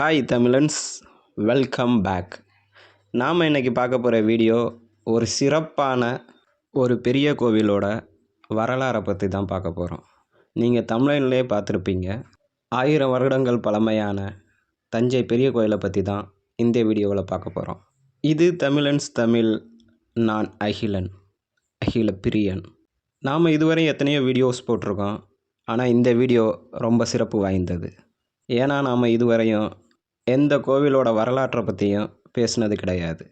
Hi Tamizhans. Welcome back நாம் இன்றைக்கி பார்க்க போகிற வீடியோ ஒரு சிறப்பான ஒரு பெரிய கோவிலோட வரலாறை பற்றி தான் பார்க்க போகிறோம் நீங்கள் தமிழன்லேயே பார்த்துருப்பீங்க. ஆயிரம் வருடங்கள் பழமையான தஞ்சை பெரிய கோயிலை பற்றி தான் இந்த வீடியோவில் பார்க்க போகிறோம் இது தமிழன்ஸ் தமிழ் நான் அகிலன் அகில பிரியன். நாம் இதுவரை எத்தனையோ வீடியோஸ் போட்டிருக்கோம். ஆனால் இந்த வீடியோ ரொம்ப சிறப்பு வாய்ந்தது. ஏன்னா நாம் இதுவரையும் எந்த கோவிலோட வரலாற்றை பற்றியும் பேசினது கிடையாது.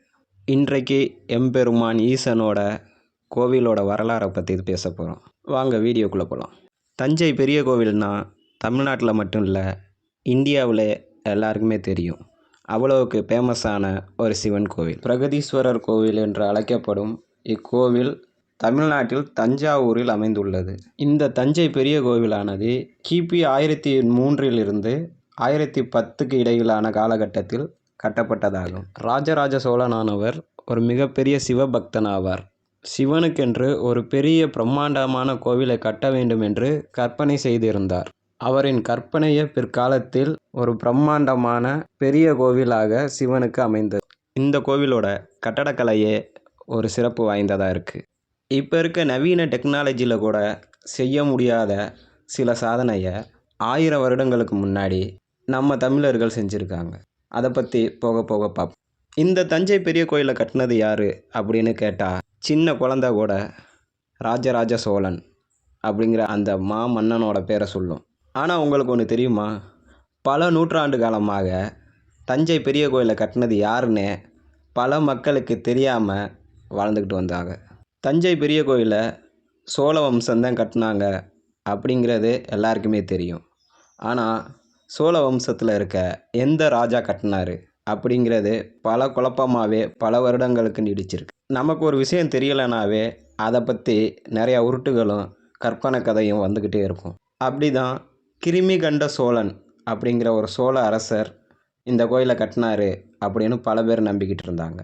இன்றைக்கு எம்பெருமான் ஈசனோட கோவிலோட வரலாறை பற்றி பேச போகிறோம் வாங்க வீடியோக்குள்ளே போகலாம் தஞ்சை பெரிய கோவில்னா தமிழ்நாட்டில் மட்டும் இல்லை இந்தியாவில் எல்லாருக்குமே தெரியும். அவ்வளவுக்கு ஃபேமஸான ஒரு சிவன் கோவில். பிரகதீஸ்வரர் கோவில் என்று அழைக்கப்படும் இக்கோவில் தமிழ்நாட்டில் தஞ்சாவூரில் அமைந்துள்ளது. இந்த தஞ்சை பெரிய கோவிலானது கிபி ஆயிரத்தி மூன்றிலிருந்து ஆயிரத்தி பத்துக்கு இடையிலான காலகட்டத்தில் கட்டப்பட்டதாகும். ராஜராஜ சோழனானவர் ஒரு மிகப்பெரிய சிவபக்தனாவார். சிவனுக்கென்று ஒரு பெரிய பிரம்மாண்டமான கோவிலை கட்ட வேண்டும் என்று கற்பனை செய்திருந்தார். அவரின் கற்பனையை பிற்காலத்தில் ஒரு பிரம்மாண்டமான பெரிய கோவிலாக சிவனுக்கு அமைந்தது. இந்த கோவிலோட கட்டடக்கலையே ஒரு சிறப்பு வாய்ந்ததாக இருக்குது இப்போ இருக்க நவீன டெக்னாலஜியில் கூட செய்ய முடியாத சில சாதனையை ஆயிரம் வருடங்களுக்கு முன்னாடி நம்ம தமிழர்கள் செஞ்சுருக்காங்க. அதை பற்றி போக போக பார்ப்போம் இந்த தஞ்சை பெரிய கோயிலை கட்டினது யார் அப்படின்னு கேட்டால் சின்ன குழந்த கூட ராஜராஜ சோழன் அப்படிங்கிற அந்த மா மன்னனோட பேரை சொல்லும். ஆனால் உங்களுக்கு ஒன்று தெரியுமா? பல நூற்றாண்டு காலமாக தஞ்சை பெரிய கோயிலை கட்டினது யாருன்னு பல மக்களுக்கு தெரியாமல் வாழ்ந்துக்கிட்டு வந்தாங்க. தஞ்சை பெரிய கோயிலை சோழ வம்சம்தான் கட்டினாங்க அப்படிங்கிறது எல்லாருக்குமே தெரியும். ஆனால் சோழ வம்சத்தில் இருக்க எந்த ராஜா கட்டினாரு அப்படிங்கிறது பல குழப்பமாகவே பல வருடங்களுக்கு நீடிச்சிருக்கு. நமக்கு ஒரு விஷயம் தெரியலைனாவே அதை பற்றி நிறையா உருட்டுகளும் கற்பனை கதையும் வந்துக்கிட்டே இருக்கும். அப்படி தான் கிருமி கண்ட சோழன் அப்படிங்கிற ஒரு சோழ அரசர் இந்த கோயிலை கட்டினாரு அப்படின்னு பல பேர் நம்பிக்கிட்டு இருந்தாங்க.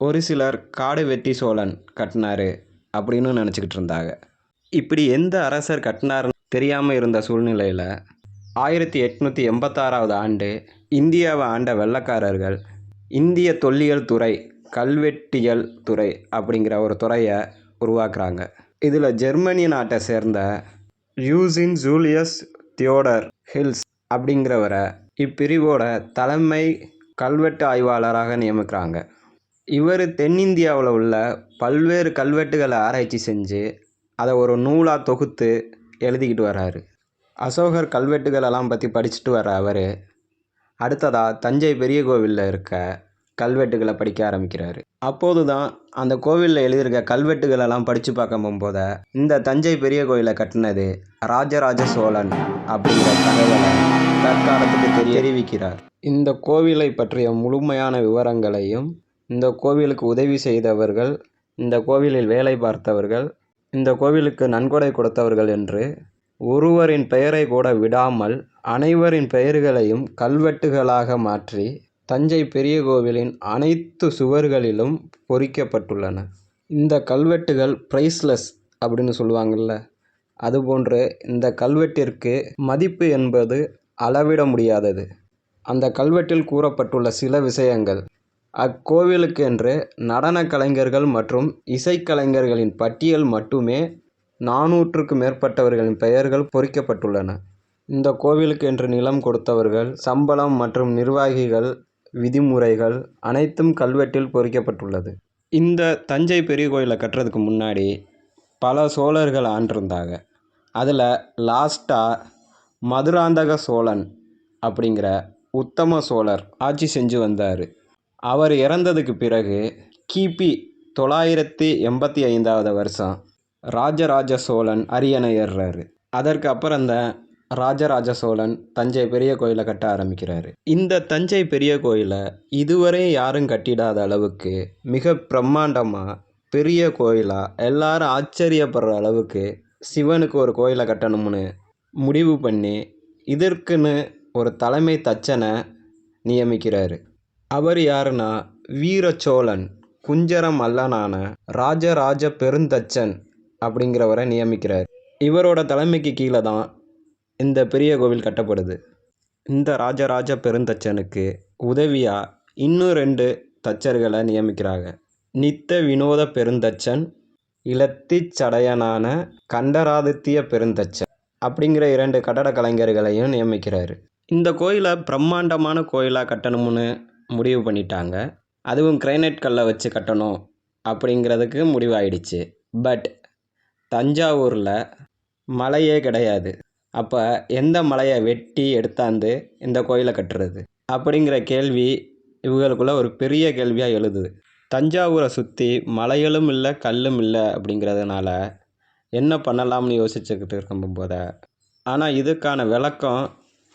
ஒரு சிலர் காடு வெட்டி சோழன் கட்டினாரு அப்படின்னு நினச்சிக்கிட்டு இருந்தாங்க. இப்படி எந்த அரசர் கட்டினாருன்னு தெரியாமல் இருந்த சூழ்நிலையில் ஆயிரத்தி எட்நூற்றி எண்பத்தாறாவது ஆண்டு இந்தியாவை ஆண்ட வெள்ளக்காரர்கள் இந்திய தொல்லியல் துறை கல்வெட்டியல் துறை அப்படிங்கிற ஒரு துறையை உருவாக்குறாங்க. இதில் ஜெர்மனி நாட்டை சேர்ந்த யூசின் ஜூலியஸ் தியோடர் ஹில்ஸ் அப்படிங்கிறவரை இப்பிரிவோட தலைமை கல்வெட்டு ஆய்வாளராக நியமிக்கிறாங்க. இவர் தென்னிந்தியாவில் உள்ள பல்வேறு கல்வெட்டுகளை ஆராய்ச்சி செஞ்சு அதை ஒரு நூலாக தொகுத்து எழுதிக்கிட்டு வராரு. அசோகர் கல்வெட்டுகளெல்லாம் பற்றி படிச்சுட்டு வர அவர் அடுத்ததாக தஞ்சை பெரிய கோவிலில் இருக்க கல்வெட்டுகளை படிக்க ஆரம்பிக்கிறார். அப்போது தான் அந்த கோவிலில் எழுதியிருக்க கல்வெட்டுகளெல்லாம் படித்து பார்க்க போகும்போது இந்த தஞ்சை பெரிய கோயிலை கட்டினது ராஜராஜ சோழன் அப்படிங்கிற தகவலை தற்காலத்துக்கு தெரிய தெரிவிக்கிறார். இந்த கோவிலை பற்றிய முழுமையான விவரங்களையும் இந்த கோவிலுக்கு உதவி செய்தவர்கள் இந்த கோவிலில் வேலை பார்த்தவர்கள் இந்த கோவிலுக்கு நன்கொடை கொடுத்தவர்கள் என்று ஒருவரின் பெயரை கூட விடாமல் அனைவரின் பெயர்களையும் கல்வெட்டுகளாக மாற்றி தஞ்சை பெரிய கோவிலின் அனைத்து சுவர்களிலும் பொறிக்கப்பட்டுள்ளன. இந்த கல்வெட்டுகள் ப்ரைஸ்லெஸ் அப்படின்னு சொல்லுவாங்கள்ல அதுபோன்று இந்த கல்வெட்டிற்கு மதிப்பு என்பது அளவிட முடியாதது. அந்த கல்வெட்டில் கூறப்பட்டுள்ள சில விஷயங்கள். அக்கோவிலுக்கென்று நடனக் நடன கலைஞர்கள் மற்றும் இசைக்கலைஞர்களின் பட்டியல் மட்டுமே நானூற்றுக்கு மேற்பட்டவர்களின் பெயர்கள் பொறிக்கப்பட்டுள்ளன. இந்த கோவிலுக்கு என்று நிலம் கொடுத்தவர்கள் சம்பளம் மற்றும் நிர்வாகிகள் விதிமுறைகள் அனைத்தும் கல்வெட்டில் பொறிக்கப்பட்டுள்ளது. இந்த தஞ்சை பெரிய கோயிலை கட்டுறதுக்கு முன்னாடி பல சோழர்கள் ஆண்டிருந்தாங்க. அதில் லாஸ்ட்டாக மதுராந்தக சோழன் அப்படிங்கிற உத்தம சோழர் ஆட்சி செஞ்சு வந்தார். அவர் இறந்ததுக்கு பிறகு கிபி தொள்ளாயிரத்தி எண்பத்தி ஐந்தாவது வருஷம் ராஜராஜ சோழன் அரியணை ஏறுறாரு. அதற்கு அப்புறம் தான் ராஜராஜ சோழன் தஞ்சை பெரிய கோயிலை கட்ட ஆரம்பிக்கிறாரு. இந்த தஞ்சை பெரிய கோயிலை இதுவரை யாரும் கட்டிடாத அளவுக்கு மிக பிரம்மாண்டமாக பெரிய கோயிலாக எல்லாரும் ஆச்சரியப்படுற அளவுக்கு சிவனுக்கு ஒரு கோயிலை கட்டணும்னு முடிவு பண்ணி இதற்குன்னு ஒரு தலைமை தச்சனை நியமிக்கிறாரு. அவர் யாருன்னா வீரச்சோழன் குஞ்சரம் அல்லனான ராஜராஜ பெருந்தச்சன். அப்படிங்கிறவரை நியமிக்கிறார். இவரோட தலைமைக்கு கீழே தான் இந்த பெரிய கோவில் கட்டப்படுது. இந்த ராஜராஜ பெருந்தச்சனுக்கு உதவியாக இன்னும் ரெண்டு தச்சர்களை நியமிக்கிறாங்க. நித்த வினோத பெருந்தச்சன் இலத்திச் சடையனான கண்டராதித்ய பெருந்தச்சன் அப்படிங்கிற இரண்டு கட்டட கலைஞர்களையும் நியமிக்கிறாரு. இந்த கோயிலை பிரம்மாண்டமான கோயிலாக கட்டணும்னு முடிவு பண்ணிட்டாங்க. அதுவும் கிரைனைட் கல்லை வச்சு கட்டணும் அப்படிங்கிறதுக்கு முடிவாயிடுச்சு. பட் தஞ்சாவூரில் மலையே கிடையாது. அப்போ எந்த மலையை வெட்டி எடுத்தாந்து இந்த கோயிலை கட்டுறது? அப்படிங்கிற கேள்வி இவங்களுக்குள்ள ஒரு பெரிய கேள்வியாக எழுதுது. தஞ்சாவூரை சுற்றி மலைகளும் இல்லை கல்லும் இல்லை அப்படிங்கிறதுனால என்ன பண்ணலாம்னு யோசிச்சுக்கிட்டு இருக்கும் போத ஆனால் இதுக்கான விளக்கம்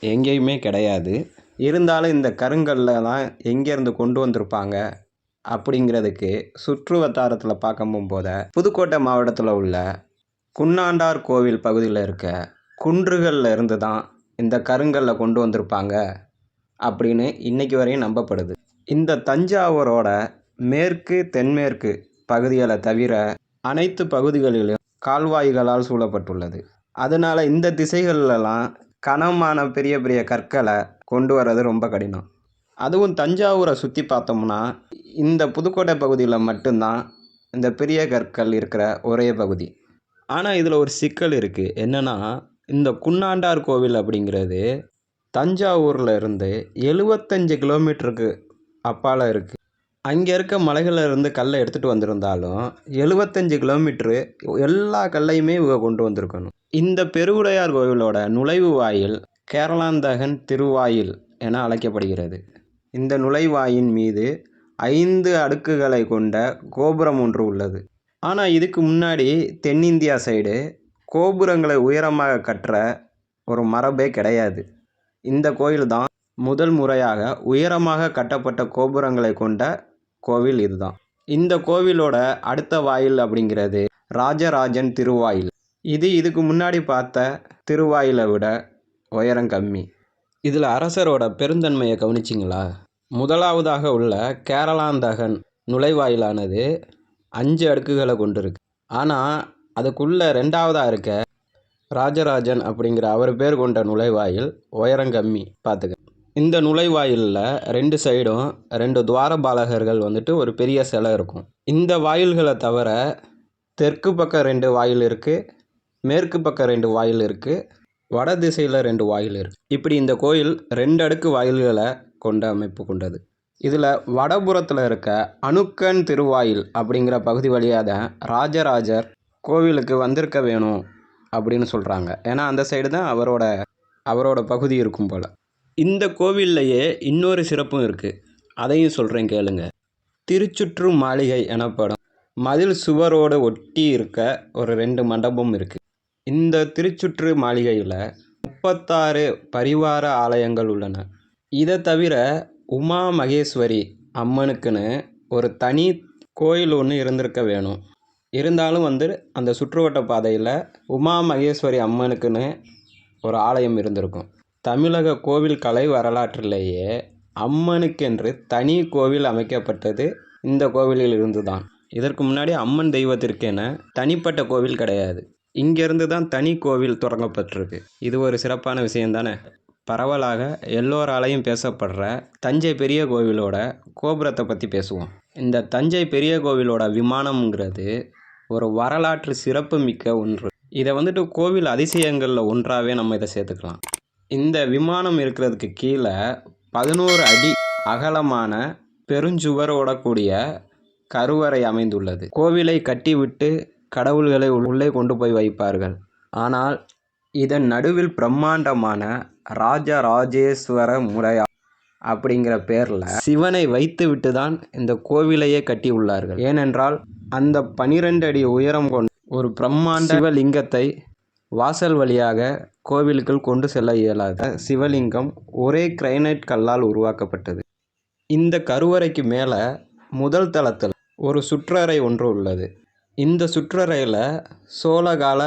எங்கேயுமே கிடையாது. இருந்தாலும் இந்த கருங்கல்லாம் எங்கேருந்து கொண்டு வந்திருப்பாங்க? அப்படிங்கிறதுக்கு சுற்று வட்டாரத்தில் பார்க்கும் போத புதுக்கோட்டை மாவட்டத்தில் உள்ள குன்னாண்டார் கோவில் பகுதியில் இருக்க குன்றுகளில் இருந்து தான் இந்த கருங்கல்லை கொண்டு வந்திருப்பாங்க அப்படின்னு இன்னைக்கு வரையும் நம்பப்படுது. இந்த தஞ்சாவூரோட மேற்கு தென்மேற்கு பகுதிகளை தவிர அனைத்து பகுதிகளிலும் கால்வாய்களால் சூழப்பட்டுள்ளது. அதனால் இந்த திசைகள்லாம் கனமான பெரிய பெரிய கற்களை கொண்டு வர்றது ரொம்ப கடினம். அதுவும் தஞ்சாவூரை சுற்றி பார்த்தோம்னா இந்த புதுக்கோட்டை பகுதியில் மட்டும்தான் இந்த பெரிய கற்கள் இருக்கிற ஒரே பகுதி. ஆனால் இதில் ஒரு சிக்கல் இருக்குது என்னென்னா இந்த குன்னாண்டார் கோவில் அப்படிங்கிறது தஞ்சாவூரில் இருந்து எழுபத்தஞ்சு கிலோமீட்டருக்கு அப்பால் இருக்குது அங்கே இருக்க மலைகளில் இருந்து கல்லை எடுத்துகிட்டு வந்திருந்தாலும் எழுபத்தஞ்சு கிலோமீட்ரு எல்லா கல்லையுமே இவங்க கொண்டு வந்திருக்கணும். இந்த பெருவுடையார் கோவிலோட நுழைவு வாயில் கேரளாந்தகன் திருவாயில் என அழைக்கப்படுகிறது. இந்த நுழைவாயின் மீது ஐந்து அடுக்குகளை கொண்ட கோபுரம் ஒன்று உள்ளது. ஆனால் இதுக்கு முன்னாடி தென்னிந்தியா சைடு கோபுரங்களை உயரமாக கட்டுற ஒரு மரபே கிடையாது. இந்த கோயில் தான் முதல் முறையாக உயரமாக கட்டப்பட்ட கோபுரங்களை கொண்ட கோவில் இதுதான். இந்த கோவிலோட அடுத்த வாயில் அப்படிங்கிறது ராஜராஜன் திருவாயில். இது இதுக்கு முன்னாடி பார்த்த திருவாயிலை விட உயரம் கம்மி. இதில் அரசரோட பெருந்தன்மையை கவனிச்சிங்களா? முதலாவதாக உள்ள கேரளாந்தகன் நுழைவாயிலானது அஞ்சு அடுக்குகளை கொண்டிருக்கு. ஆனால் அதுக்குள்ளே ரெண்டாவதாக இருக்க ராஜராஜன் அப்படிங்கிற அவர் பேர் கொண்ட நுழைவாயில் உயரம் கம்மி பார்த்துக்க இந்த நுழைவாயிலில் ரெண்டு சைடும் ரெண்டு துவாரபாலகர்கள் வந்துட்டு ஒரு பெரிய சிலை இருக்கும். இந்த வாயில்களை தவிர தெற்கு பக்கம் ரெண்டு வாயில் இருக்குது மேற்கு பக்கம் ரெண்டு வாயில் இருக்குது வட திசையில் ரெண்டு வாயில் இருக்குது இப்படி இந்த கோயில் ரெண்டு அடுக்கு வாயில்களை கொண்ட அமைப்பு கொண்டது. இதில் வடபுறத்தில் இருக்க அணுக்கன் திருவாயில் அப்படிங்கிற பகுதி வழியாக தான் ராஜராஜர் கோவிலுக்கு வந்திருக்க வேணும் அப்படின்னு சொல்கிறாங்க ஏன்னா அந்த சைடு தான் அவரோட அவரோட பகுதி இருக்கும் போல். இந்த கோவில்லையே இன்னொரு சிறப்பும் இருக்குது அதையும் சொல்கிறேன் கேளுங்க. திருச்சுற்று மாளிகை எனப்படும் மதில் சுவரோடு ஒட்டி இருக்க ஒரு ரெண்டு மண்டபம் இருக்குது இந்த திருச்சுற்று மாளிகையில் முப்பத்தாறு பரிவார ஆலயங்கள் உள்ளன. இதை தவிர உமா மகேஸ்வரி அம்மனுக்குன்னு ஒரு தனி கோயில் ஒன்று இருந்திருக்க வேணும். இருந்தாலும் வந்து அந்த சுற்றுவட்ட பாதையில் உமா மகேஸ்வரி அம்மனுக்குன்னு ஒரு ஆலயம் இருந்திருக்கும். தமிழக கோவில் கலை வரலாற்றிலேயே அம்மனுக்கென்று தனி கோவில் அமைக்கப்பட்டது இந்த கோவிலில் இருந்து தான் இதற்கு முன்னாடி அம்மன் தெய்வத்திற்கென தனிப்பட்ட கோவில் கிடையாது. இங்கேருந்து தான் தனி கோவில் தொடங்கப்பட்டிருக்கு. இது ஒரு சிறப்பான விஷயம் தானே பரவலாக எல்லோராலையும் பேசப்படுற தஞ்சை பெரிய கோவிலோட கோபுரத்தை பற்றி பேசுவோம். இந்த தஞ்சை பெரிய கோவிலோட விமானம்ங்கிறது ஒரு வரலாற்று சிறப்பு மிக்க ஒன்று. இதை வந்துட்டு கோவில் அதிசயங்களில் ஒன்றாகவே நம்ம இதை சேர்த்துக்கலாம். இந்த விமானம் இருக்கிறதுக்கு கீழே பதினோரு அடி அகலமான பெருஞ்சுவரோட கூடிய கருவறை அமைந்துள்ளது. கோவிலை கட்டிவிட்டு கடவுள்களை உள்ளே கொண்டு போய் வைப்பார்கள். ஆனால் இதன் நடுவில் பிரம்மாண்டமான ராஜராஜேஸ்வர முறையா அப்படிங்கிற பேரில் சிவனை வைத்துவிட்டு தான் இந்த கோவிலையே கட்டி உள்ளார்கள் ஏனென்றால் அந்த பனிரெண்டு அடி உயரம் கொண்ட ஒரு பிரம்மாண்ட சிவலிங்கத்தை வாசல் வழியாக கோவிலுக்குள் கொண்டு செல்ல இயலாத சிவலிங்கம் ஒரே கிரைனைட் கல்லால் உருவாக்கப்பட்டது. இந்த கருவறைக்கு மேலே முதல் தளத்தில் ஒரு சுற்றறை ஒன்று உள்ளது. இந்த சுற்றறையில் சோழகால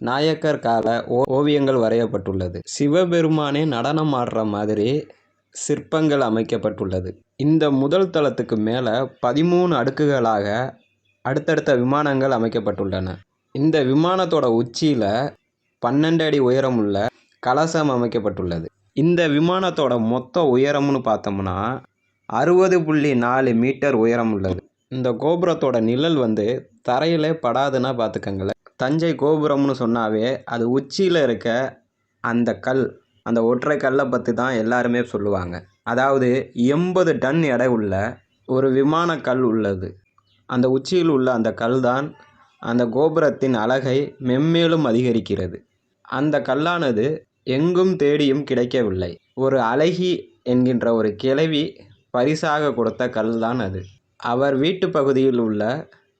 நாயக்கர் கால ஓ- ஓவியங்கள் வரையப்பட்டுள்ளது. சிவபெருமானே நடனம் ஆடுற மாதிரி சிற்பங்கள் அமைக்கப்பட்டுள்ளது. இந்த முதல் தளத்துக்கு மேலே பதிமூணு அடுக்குகளாக அடுத்தடுத்த விமானங்கள் அமைக்கப்பட்டுள்ளன. இந்த விமானத்தோட உச்சியில் பன்னெண்டு அடி உயரமுள்ள கலசம் அமைக்கப்பட்டுள்ளது. இந்த விமானத்தோட மொத்த உயரம்னு பார்த்தோம்னா அறுபது புள்ளி நாலு மீட்டர் உயரம் உள்ளது. இந்த கோபுரத்தோட நிழல் வந்து தரையிலே படாதுன்னா பார்த்துக்கங்களேன். தஞ்சை கோபுரம்னு சொன்னாவே அது உச்சியில் இருக்க அந்த கல் அந்த ஒற்றை கல்லை பற்றி தான் எல்லாருமே சொல்லுவாங்க. அதாவது எண்பது டன் எடை உள்ள ஒரு விமான கல் உள்ளது. அந்த உச்சியில் உள்ள அந்த கல் தான் அந்த கோபுரத்தின் அழகை மென்மேலும் அதிகரிக்கிறது. அந்த கல்லானது எங்கும் தேடியும் கிடைக்கவில்லை. ஒரு அழகி என்கின்ற ஒரு கிழவி பரிசாக கொடுத்த கல் தான் அது. அவர் வீட்டு பகுதியில் உள்ள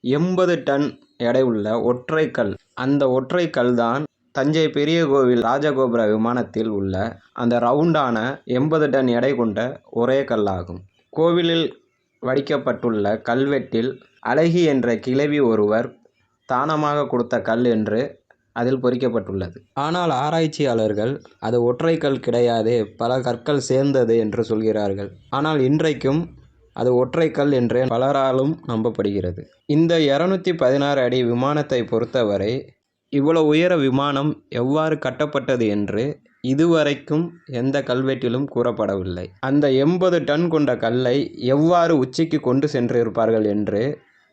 எண்பது டன் எடை உள்ள ஒற்றை கல் அந்த ஒற்றை கல் தான் தஞ்சை பெரிய கோவில் ராஜகோபுர விமானத்தில் உள்ள அந்த ரவுண்டான எண்பது டன் எடை கொண்ட ஒரே கல்லாகும். கோவிலில் வடிக்கப்பட்டுள்ள கல்வெட்டில் அழகி என்ற கிழவி ஒருவர் தானமாக கொடுத்த கல் என்று அதில் பொறிக்கப்பட்டுள்ளது. ஆனால் ஆராய்ச்சியாளர்கள் அது ஒற்றை கல் கிடையாது பல கற்கள் சேர்ந்தது என்று சொல்கிறார்கள். ஆனால் இன்றைக்கும் அது ஒற்றை கல் என்றே பலராலும் நம்பப்படுகிறது. இந்த இரநூத்தி பதினாறு அடி விமானத்தை பொறுத்தவரை இவ்வளோ உயர விமானம் எவ்வாறு கட்டப்பட்டது என்று இதுவரைக்கும் எந்த கல்வெட்டிலும் கூறப்படவில்லை. அந்த எண்பது டன் கொண்ட கல்லை எவ்வாறு உச்சிக்கு கொண்டு சென்றிருப்பார்கள் என்று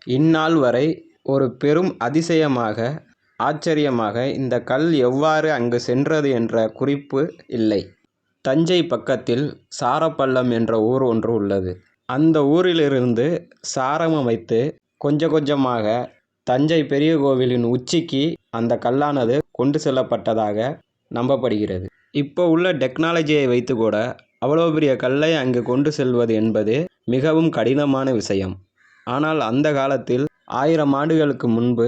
இந்நாள் வரை ஒரு பெரும் அதிசயமாக ஆச்சரியமாக இந்த கல் எவ்வாறு அங்கு சென்றது என்ற குறிப்பு இல்லை. தஞ்சை பக்கத்தில் சாரப்பள்ளம் என்ற ஊர் ஒன்று உள்ளது. அந்த ஊரிலிருந்து சாரம் அமைத்து கொஞ்சம் கொஞ்சமாக தஞ்சை பெரிய கோவிலின் உச்சிக்கு அந்த கல்லானது கொண்டு செல்லப்பட்டதாக நம்பப்படுகிறது. இப்போ உள்ள டெக்னாலஜியை வைத்து கூட அவ்வளோ பெரிய கல்லை அங்கு கொண்டு செல்வது என்பது மிகவும் கடினமான விஷயம். ஆனால் அந்த காலத்தில் ஆயிரம் ஆண்டுகளுக்கு முன்பு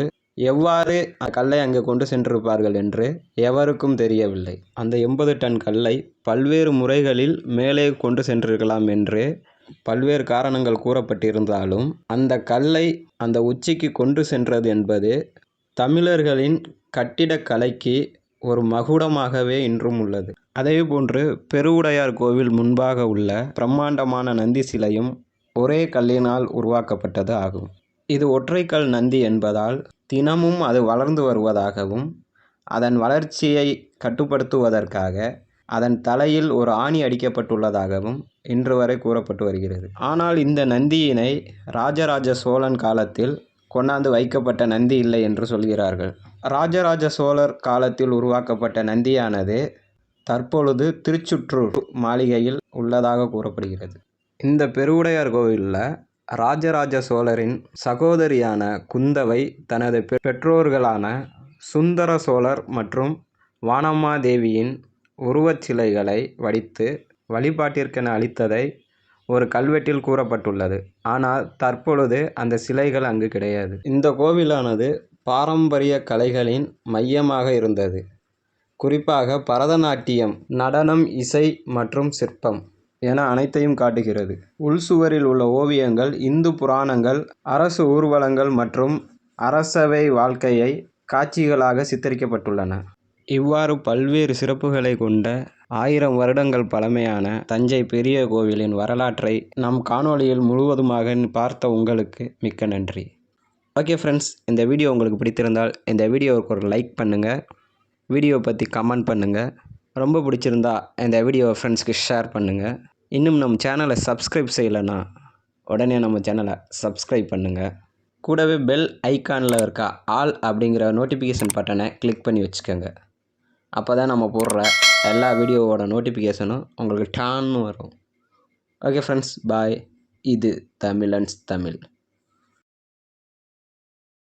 எவ்வாறு கல்லை அங்கு கொண்டு சென்றிருப்பார்கள் என்று எவருக்கும் தெரியவில்லை. அந்த எண்பது டன் கல்லை பல்வேறு முறைகளில் மேலே கொண்டு சென்றிருக்கலாம் என்று பல்வேறு காரணங்கள் கூறப்பட்டிருந்தாலும் அந்த கல்லை அந்த உச்சிக்கு கொண்டு சென்றது என்பது தமிழர்களின் கட்டிடக்கலைக்கு ஒரு மகுடமாகவே இன்றும் உள்ளது. அதே போன்று பெருவுடையார் கோவில் முன்பாக உள்ள பிரம்மாண்டமான நந்தி சிலையும் ஒரே கல்லினால் உருவாக்கப்பட்டது ஆகும். இது ஒற்றைக்கல் நந்தி என்பதால் தினமும் அது வளர்ந்து வருவதாகவும் அதன் வளர்ச்சியை கட்டுப்படுத்துவதற்காக அதன் தலையில் ஒரு ஆணி அடிக்கப்பட்டுள்ளதாகவும் இன்று வரை கூறப்பட்டு வருகிறது. ஆனால் இந்த நந்தியினை ராஜராஜ சோழன் காலத்தில் கொண்டாந்து வைக்கப்பட்ட நந்தி இல்லை என்று சொல்கிறார்கள். ராஜராஜ சோழர் காலத்தில் உருவாக்கப்பட்ட நந்தியானது தற்பொழுது திருச்சுற்றூர் மாளிகையில் உள்ளதாக கூறப்படுகிறது. இந்த பெருவுடையார் கோவிலில் ராஜராஜ சோழரின் சகோதரியான குந்தவை தனது பெற்றோர்களான சுந்தர சோழர் மற்றும் வானம்மாதேவியின் உருவச் சிலைகளை வடித்து வழிபாட்டிற்கென அளித்ததை ஒரு கல்வெட்டில் கூறப்பட்டுள்ளது. ஆனால் தற்பொழுது அந்த சிலைகள் அங்கு கிடையாது. இந்த கோவிலானது பாரம்பரிய கலைகளின் மையமாக இருந்தது. குறிப்பாக பரதநாட்டியம் நடனம் இசை மற்றும் சிற்பம் என அனைத்தையும் காட்டுகிறது. உள்சுவரில் உள்ள ஓவியங்கள் இந்து புராணங்கள் அரசு ஊர்வலங்கள் மற்றும் அரசவை வாழ்க்கையை காட்சிகளாக சித்தரிக்கப்பட்டுள்ளன. இவ்வாறு பல்வேறு சிறப்புகளை கொண்ட ஆயிரம் வருடங்கள் பழமையான தஞ்சை பெரிய கோவிலின் வரலாற்றை நம் காணொளியில் முழுவதுமாக பார்த்த உங்களுக்கு மிக்க நன்றி. ஓகே ஃப்ரெண்ட்ஸ் இந்த வீடியோ உங்களுக்கு பிடித்திருந்தால் இந்த வீடியோவுக்கு ஒரு லைக் பண்ணுங்கள் வீடியோ பற்றி கமெண்ட் பண்ணுங்கள் ரொம்ப பிடிச்சிருந்தா இந்த வீடியோவை ஃப்ரெண்ட்ஸ்க்கு ஷேர் பண்ணுங்கள் இன்னும் நம்ம சேனலை சப்ஸ்கிரைப் செய்யலைன்னா உடனே நம்ம சேனலை சப்ஸ்கிரைப் பண்ணுங்கள் கூடவே பெல் ஐக்கானில் இருக்க ஆல் அப்படிங்கிற நோட்டிஃபிகேஷன் பட்டனை கிளிக் பண்ணி வச்சுக்கோங்க. அப்போ தான் நம்ம போடுற எல்லா வீடியோவோட நோட்டிஃபிகேஷனும் உங்களுக்கு டான்னு வரும். ஓகே ஃப்ரெண்ட்ஸ் பாய் இது தமிழன்ஸ் தமிழ்.